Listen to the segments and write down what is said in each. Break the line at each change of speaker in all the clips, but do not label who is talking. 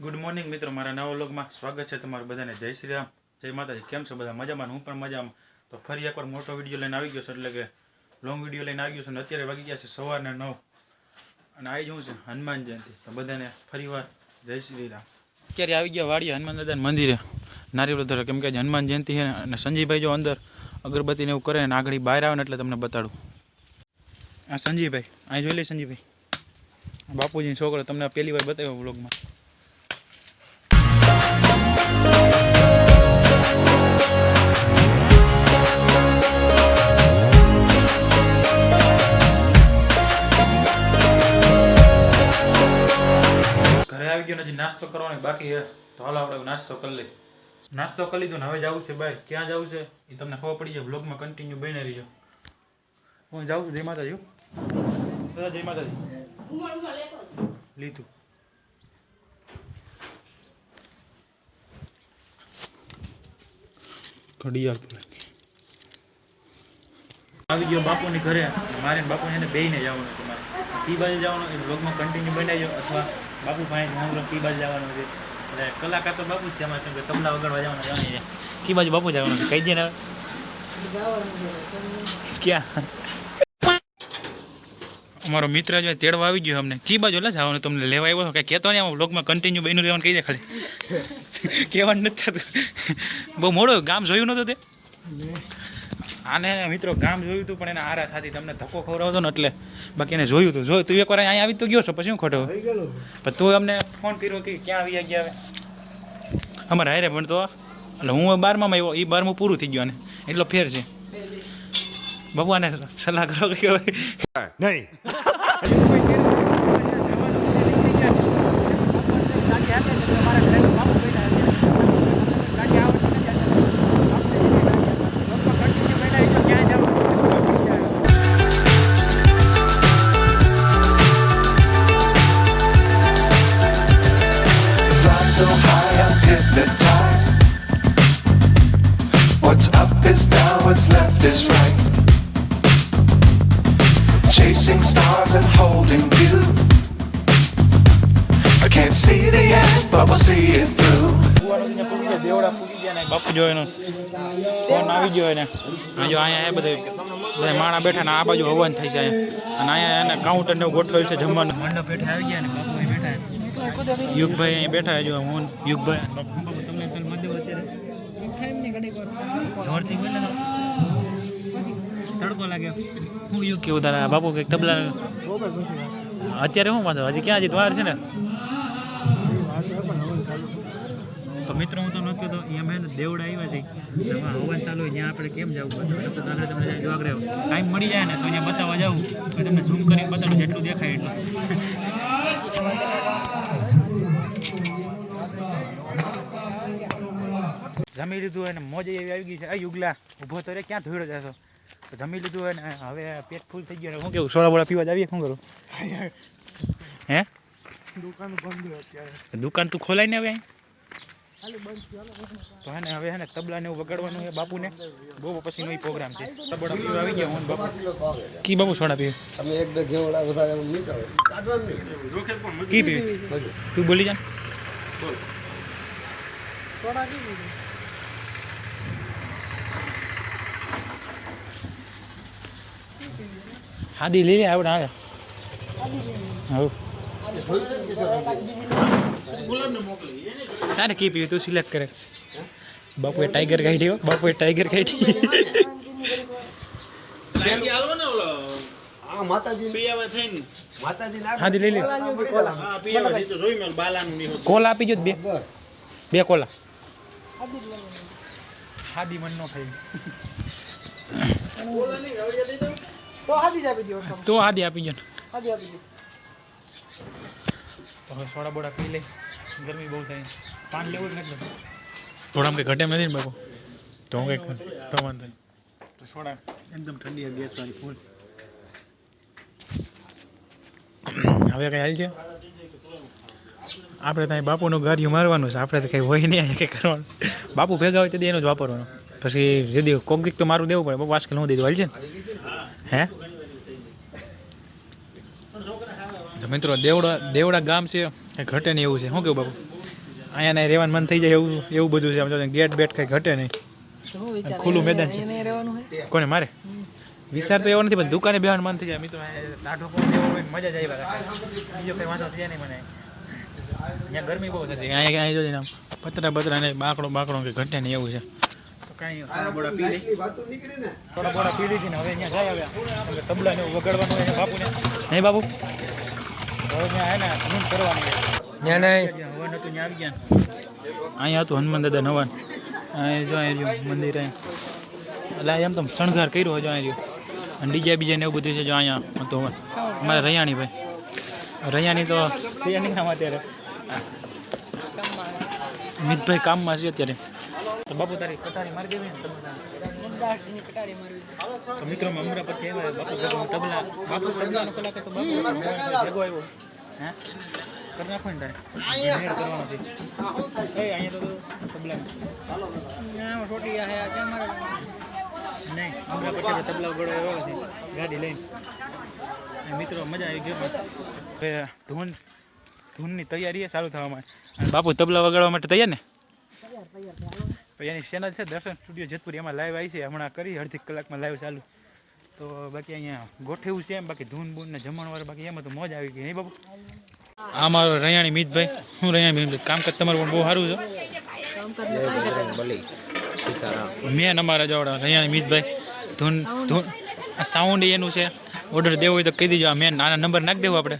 Good morning મિત્રો, મારા નવા વ્લોગમાં સ્વાગત છે તમારું બધાને. જય શ્રી રામ. જય માતાજી. કેમ છો બધા? મજામાં હું પણ મજામાં. તો ફરી એકવાર મોટો વીડિયો લઈને આવી ગયો છું, એટલે કે લોંગ વીડિયો લઈને આવી ગયો છું અને અત્યારે વાગી ગયા છે સવારના નવ. અને આવી જવું છે, હનુમાન જયંતિ. તો બધાને ફરીવાર જય શ્રી રામ. અત્યારે આવી ગયા વાડીએ હનુમાન દાદાના મંદિરે. નારિયેળ ધરે કેમ કે હનુમાન જયંતિ છે અને સંજીભાઈ જો અંદર અગરબત્તીને એવું કરે ને, આગળ બહાર આવે ને એટલે તમને બતાડું. આ સંજીભાઈ અહીં જોઈ લઈ સંજીભાઈ બાપુજીનો છોકરો તમને પહેલી વાર બતાવ્યો વ્લોગમાં. નાસ્તો કરવાની બાકી છે. તો હાલો આપણે નાસ્તો કરી લઈએ. નાસ્તો કરી લીધો ને હવે જવું છે બાય ક્યાં જવું છે એ તમને ખબર પડી જાય. બ્લોગમાં કન્ટિન્યુ બની રહીજો. હું જાઉં છું જય માતાજી દાદા જય માતાજી. લીધું. ઘડિયાળ આવી ગયો બાપુની ઘરે. મારે બાપુ એને બેહીને જવાનું છે મારે. કી બાજુ જવાનું એ બ્લોગમાં કન્ટિન્યુ બનાવજો અથવા બાપુ પાસે હું કી બાજુ જવાનું છે. એટલે કલાકાર તો બાપુ છે અમારે કે તબલા વગાડવા જવાનું જવાની છે કી બાજુ બાપુ જવાનું છે. કહી દે ને ક્યાં? અમારો મિત્ર જો તેડવા આવી ગયો અમને. કી બાજુ એટલે જવાનું તમને લેવા આવ્યો કઈ કહેતો નહીં બ્લોગમાં કન્ટિન્યુ બન્યું રહેવાનું કહી દે ખાલી. કહેવાનું નથી થતું. બહુ મોડો ગામ જોયું નહોતું તે? આને મિત્રો ગામ જોયું હતું પણ એને આરા થતી. તમને ધક્કો ખવડાવતો ને એટલે. બાકી એને જોયું હતું જોયું તું એકવાર અહીંયા આવી તો ગયો છો પછી હું ખોટો? પણ તું અમને ફોન કર્યો કે ક્યાં આવી ગયા હવે? અમારે હારે તો એટલે હું બારમામાં આવ્યો એ બારમું પૂરું થઈ ગયું એટલો ફેર છે. બાબુ આને સલાહ કરો કે
નહીં.
Up is down, what's left is right. Chasing stars and holding you. I can't see the end, but we'll see it through.
દેવડા ફૂટી ગયા ને બાપુ જો એનો ફોન આવી ગયો એને આ જો અહીંયા એ બધે બધા માણા બેઠા ને આ બાજુ હવન થઈ જાય અને અહીંયા એને કાઉન્ટર ને એવું ગોઠવેલ છે જમવાનું મંડપ બેઠા આવી ગયા ને બાપુ અહીં બેઠા યુગભાઈ અહીં બેઠા જો હું યુગભાઈ અને બાપુ બાપુ તમને પેલું મધ્ય અત્યારે જોરથી બોલે તડકો લાગે. હું યુગ કેવું તારા બાપુ કંઈક તબલા? અત્યારે શું વાંધો? હજી ક્યાં? હજી દ્વાર છે ને? તો મિત્રો, હું તમને કહ્યું તો એમ એને દેવડા આવ્યા છે. એમાં હવન ચાલુ હોય, ત્યાં આપણે કેમ જવું? પડે તો તમને ત્યાં જોવા રહ્યો ટાઈમ મળી જાય ને, તો અહીંયા બતાવવા જાવ તો તમને ઝૂમ કરીને બતાડું જેટલું દેખાય એટલું. જમી લીધું હોય ને મોજ એવી આવી ગઈ છે. આ યુગલા ઊભો તો રે ક્યાં ધોઈડો જશો? તો જમી લીધું હોય ને હવે પેટ ફૂલ થઈ ગયું શું કેવું સોડા બોડા પીવા જ આવીએ? શું કરું? હે?
દુકાન બંધ અત્યારે.
દુકાન તું ખોલાય ને હવે? તો હે ને હવે હે ને તબલા ને એવું વગાડવાનું છે બાપુને. બહુ પછી નો પ્રોગ્રામ છે. તબડા પીવા આવી ગયા હું બાપુ. કી બાપુ સોડા પીવે?
તમે એક બે ઘેવડા વધારે કરો કાઢવાનું નહીં.
કી પીવે? તું બોલી જા હાદી લઈ લે આવડે આવે. તારે કી પીવી તું? સિલેક્ટ કરે. બાપુએ ટાઈગર કાઢી હો. બાપુએ ટાઈગર કાઢી. કોલ આપી જો બે. બે કોલા. હાદી મન નો ખાઈ તો હાદી આપી ને. તો હવે સોડા બોડા પી લે ગરમી બહુ થાય. પાન લેવું જ નથી થોડા કંઈ ઘટે નથી ને બાપુ? તો હું કંઈક તો વાંધો નહીં. તો સોડા એકદમ ઠંડી ગેસ વાળી ફૂલ. હવે કઈ હાલ છે? આપણે ત્યાં બાપુનું ગાર્યું મારવાનું છે. આપણે તો કંઈ હોય નહીં કંઈ કરવાનું. બાપુ ભેગા હોય તો એનું જ વાપરવાનું. પછી જે દેવું કોક તો મારું દેવું પડે આજકાલ હું દીધું હાલ છે. હે? તો મિત્રો દેવડા દેવડા ગામ છે એ ઘટે નહીં એવું છે. શું કેવું બાપુ? અહીંયા ને રહેવાનું મન થઈ જાય એવું એવું બધું છે. આમ જો ગેટ બેટ કંઈ ઘટે નહીં.
તો
ખુલ્લું મેદાન છે. કોને મારે? વિચાર તો એવો નથી પણ દુકાને બેવાનું મન થઈ જાય. મિત્રો ટાઢો પવન એવો હોય મજા જ આવી બીજો કંઈ વાંધો છે નહીં મને. અહીંયા ગરમી બહુ નથી અહીંયા અહીંયા જોઈને આમ પતરા બતરા ને બાકડો બાકડો કે ઘટે નહીં એવું છે. તો કાંઈ સારા બોડા પી લઈ થોડા બોડા પી લીધી ને હવે અહીંયા જાય આવ્યા કેમ તબલા ને એવું વગાડવાનું બાપુ ને બાપુને. નહીં બાપુ હવે ત્યાં હે ને હનુમાન કરવાની છે
ત્યાં નહીં.
હવન હતું ત્યાં આવી ગયા અહીંયા હતું હનુમાન દાદા નવાન અહીંયા જો અહીંયા રહ્યું મંદિર અહીં એટલે એમ તો શણગાર કર્યો હોય જો અહીંયા રહ્યું. અને ડીજે બીજે ને એવું બધું છે જો અહીંયા હતું હવન. અમારે રૈયાણી ભાઈ. રૈયાણી તો છે નહીં અત્યારે. મિતભાઈ કામમાં છે અત્યારે. તો બાપુ તારી કટારી મારી દેવી ને તમે
કટાડી મારવી
તો મિત્રો મમરા પર બાપુ ભગવાન તબલા બાપુ તબલાનો કલાકાર તો બાપુ ભેગો આવ્યો. હે? કરી નાખો ને તારે. અહીંયા. કરવાનો છે. એ અહીંયા તો તબલા.
ત્યાં છોટી આ હે ત્યાં મારે
નહીં મમરા પર તબલા ગળો આવ્યો છે ગાડી લઈને. મિત્રો મજા આવી ગઈ હવે ધૂન ધૂનની તૈયારી ચાલુ થવામાં બાપુ તબલા વગાડવા માટે તૈયાર ને? પછી એની ચેનલ છે, દર્શન સ્ટુડિયો જેતપુર, એમાં લાઈવ આવી છે. હમણાં કરી, અડધી કલાકમાં લાઈવ ચાલુ. તો બાકી અહીંયા ગોઠવ્યું છે એમ, બાકી ધૂન બૂન ને જમણવાર બાકી એમાં તો મોજ આવી ગઈ, નહીં બાપુ આ મારો રૈયાણી મિતભાઈ. હું રૈયાણી મિતભાઈ. કામકાજ તમારું પણ બહુ સારું છે. મેન અમારા જોડે રૈયાણી મિતભાઈ. ધૂન ધૂન સાઉન્ડ એનું છે. ઓર્ડર દેવો હોય તો કહી દેજો. આ મેન આના નંબર નાખી દેવો આપણે.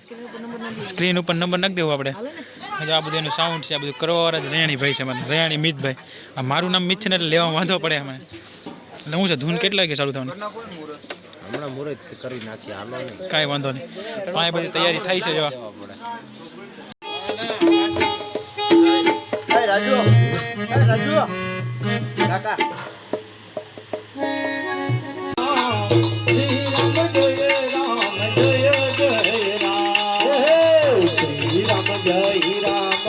સ્ક્રીન ઉપર નંબર નાખી દેવો આપણે. હજુ આ બધું એનું સાઉન્ડ છે આ બધું કરવાવાળા જ રૈયાણી ભાઈ છે મને રૈયાણી મિતભાઈ. આ મારું નામ મિત છે ને એટલે લેવા વાંધો પડે મને એટલે હું છે ધૂન કેટલા વાગે ચાલુ થવાનું?
હમણાં મુહૂર્ત કરી નાખી હાલો
કાંઈ વાંધો નહીં. પાંચ બધી તૈયારી થાય છે જવા
રાજુ રાજુ. કાકા.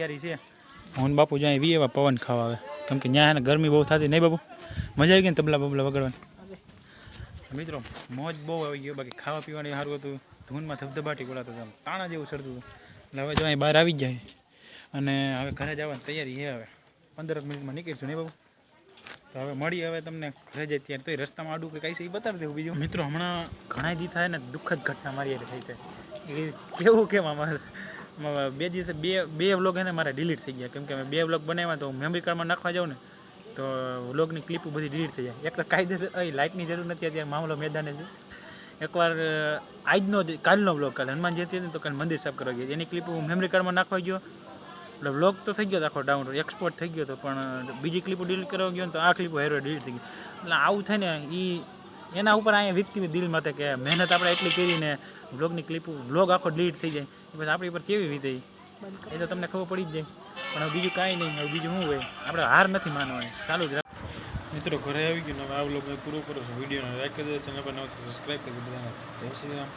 તૈયારી છે. હું બાપુ જ્યાં વી એવા પવન ખાવા આવે. કેમ કે ત્યાં એને ગરમી બહુ થતી નહીં બાપુ? મજા આવી ગઈ ને તબલા બબલા વગાડવાની? મિત્રો, મોજ બહુ આવી ગયો બાકી ખાવા પીવાની સારું હતું. ધૂનમાં ધબધબાટી ગોળાતો હતો. તાણા જેવું ચડતું હતું. એટલે હવે જો અહીં બહાર આવી જાય. અને હવે ઘરે જવાની તૈયારી છે હવે. પંદર મિનિટમાં નીકળીશું, નહીં બાબુ તો હવે મળી હવે તમને ઘરે જાય ત્યારે. તો રસ્તામાં આડું કે કઈ છે એ બતાવી દેવું બીજું. મિત્રો, હમણાં ઘણા દી થાય ને દુઃખદ ઘટના મારી થઈ છે એ કેવું કેમ અમારે બે દિવસે, બે બે વ્લોગ એને મારા ડિલીટ થઈ ગયા. કેમ કે બે વ્લોગ બનાવ્યા તો મેમરી કાર્ડમાં નાખવા જાઉં ને, તો વ્લોગની ક્લિપો બધી ડિલીટ થઈ જાય. એક તો કાયદેસર અહીં લાઇટની જરૂર નથી અત્યારે, મામલો મેદાને છે. એકવાર આજનો કાલનો વ્લોગ કાલે હનુમાન જયંતિ હતી તો કાલે મંદિર સાફ કરવા ગયા. એની ક્લિપ હું મેમરી કાર્ડમાં નાખવા ગયો. એટલે વ્લોગ તો થઈ ગયો, આખો ડાઉનલોડ એક્સપોર્ટ થઈ ગયો હતો પણ બીજી ક્લિપો ડિલીટ કરવા ગયો તો આ ક્લિપો હેરો ડિલીટ થઈ ગઈ એટલે આવું થાય ને એ એના ઉપર અહીંયા વીકતી દિલ માટે કે મહેનત આપણે એટલી કરીને વ્લોગની ક્લિપ બ્લોગ આખો ડિલીટ થઈ જાય. પછી આપણી ઉપર કેવી વીતે? એ તો તમને ખબર પડી જ જાય. પણ બીજું કાંઈ નહીં, હવે બીજું શું હોય? આપણે હાર નથી માનવાની. ચાલુ જ મિત્રો, ઘરે આવી ગયું હવે આ બ્લોગ પૂરો કરો છો. વિડીયોને લાઈક કરી દો ચેનલ પર નવો સબસ્ક્રાઈબ કરી દો જય શ્રી રામ.